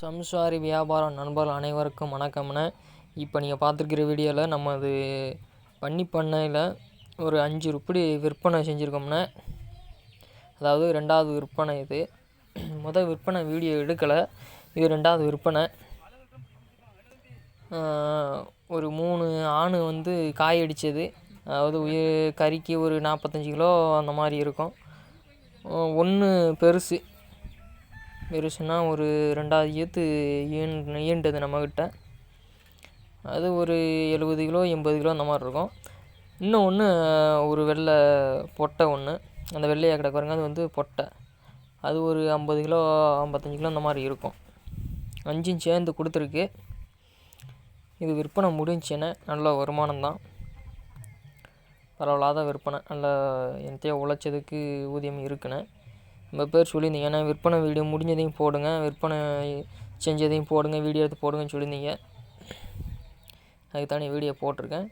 சம்சாரி வியாபாரம் நண்பர்கள் அனைவருக்கும் வணக்கம்ண்ணே இப்போ நீங்கள் பார்த்துருக்கிற வீடியோவில் நம்ம அது பண்ணி பண்ணையில் ஒரு அஞ்சு உருப்படி விற்பனை செஞ்சுருக்கோம்னா அதாவது ரெண்டாவது விற்பனை இது. முதல் விற்பனை வீடியோ எடுக்கலை. இது ரெண்டாவது விற்பனை. ஒரு மூணு ஆணு வந்து காய் அடித்தது அதாவது உயிர் கறிக்கு ஒரு நாற்பத்தஞ்சு கிலோ அந்த மாதிரி இருக்கும். ஒன்று பெருசு. பெருசுனா ஒரு ரெண்டாவது ஈத்து ஈன் ஈண்டது நம்மக்கிட்ட அது ஒரு எழுபது கிலோ எண்பது கிலோ அந்த மாதிரி இருக்கும். இன்னும் ஒன்று ஒரு வெள்ளை பொட்டை ஒன்று அந்த வெள்ளையாக கிடக்கு பாருங்க அது வந்து பொட்டை. அது ஒரு ஐம்பது கிலோ ஐம்பத்தஞ்சு கிலோ அந்த மாதிரி இருக்கும். அஞ்சும் சேர்ந்து கொடுத்துருக்கு. இது விற்பனை முடிஞ்சுன்னு நல்ல வருமானம் தான். பரவலாத விற்பனை. நல்ல என்னத்தையோ உழைச்சதுக்கு ஊதியம் இருக்குண்ணே உங்கள் பேர் சொல்லியிருந்தீங்க ஏன்னா விற்பனை வீடியோ முடிஞ்சதையும் போடுங்க. விற்பனை செஞ்சதையும் போடுங்க. வீடியோ எடுத்து போடுங்கன்னு சொல்லியிருந்தீங்க. அதுக்கு தானே வீடியோ போட்டிருக்கேன்.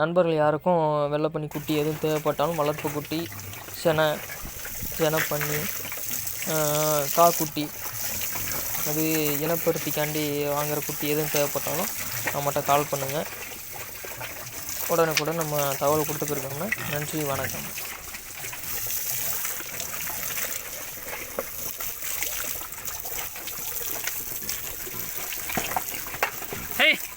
நண்பர்கள் யாருக்கும் வெள்ளை பண்ணி குட்டி எதுவும் தேவைப்பட்டாலும் வளர்ப்பு குட்டி செனை செனை பண்ணி காக்குட்டி அது இனப்படுத்திக்காண்டி வாங்குகிற குட்டி எதுவும் தேவைப்பட்டாலும் நம்மகிட்ட கால் பண்ணுங்கள் உடனுக்குடன் நம்ம தகவல் கொடுத்துருக்கோம்னா நன்றி வணக்கம். Hey!